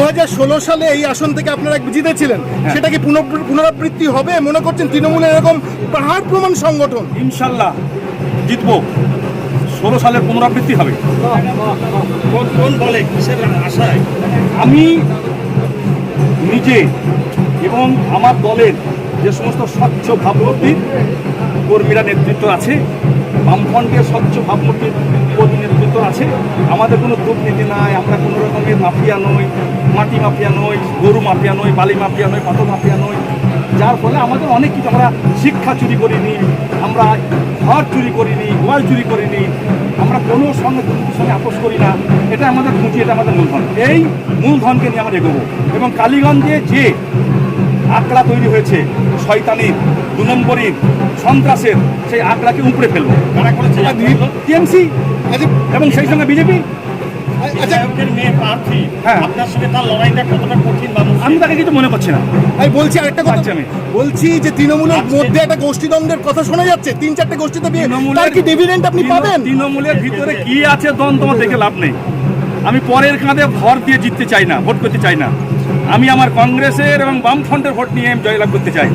দু হাজার ষোলো সালে এই আসন থেকে আপনারা জিতেছিলেন। সেটা কি পুনঃ- পুনরাবৃত্তি হবে? মনে করছেন তৃণমূলের এরকম পাহাড় প্রমাণ সংগঠন? ইনশাল্লাহ জিতবো। ষোলো সালের পুনরাবৃত্তি হবে। কোন বলে কিসের আশায়? আমি নিজে এবং আমার দলের যে সমস্ত স্বচ্ছ ভাবমূর্তির কর্মীরা নেতৃত্ব আছে বামফ্রন্টের স্বচ্ছ ভাবমূর্তির কর্মী আছে। আমাদের কোনো দুর্নীতি নাই, আমরা কোনো রকমের মাফিয়া নই, মাটি মাফিয়া নই, গরু মাফিয়া নই, বালি মাফিয়া নই, পাথর মাফিয়া নই। যার ফলে আমাদের অনেক কিছু আমরা শিক্ষা চুরি করিনি, আমরা ঘর চুরি করিনি, গোয়াল চুরি করিনি, আমরা কোনো সঙ্গে দুর্নীতির সঙ্গে আপোষ করি না। এটা আমাদের পুঁজি, এটা আমাদের মূলধন। এই মূলধনকে নিয়ে আমরা এগোবো। এবং কালীগঞ্জে যে আকড়া তৈরি হয়েছে শয়তানির দু নম্বরীর সন্ত্রাসের সেই আকড়াকে উপড়ে ফেলব টিএমসি আচ্ছা। এবং সেই সঙ্গে বিজেপি। আচ্ছা। হ্যাঁ। আপনার সঙ্গে তার লড়াইটা কতটা কঠিন বা আমি তাকে কিছু মনে করছি না। আমি বলছি আরেকটা কথা। আচ্ছা, আমি। বলছি যে তৃণমূলের মধ্যে একটা গোষ্ঠীদ্বন্দ্বের কথা শোনা যাচ্ছে। তিন চারটে গোষ্ঠীতে বিয়ে। তার কি ডিভিডেন্ট আপনি পাবেন? তৃণমূলের ভিতরে কি আছে দেখে লাভ নেই। আমি পরের কাঁধে ভর দিয়ে জিততে চাই না ভোট করতে চাই না। আমি আমার কংগ্রেসের এবং বামফ্রন্টের ভোট নিয়ে জয়লাভ করতে চাই।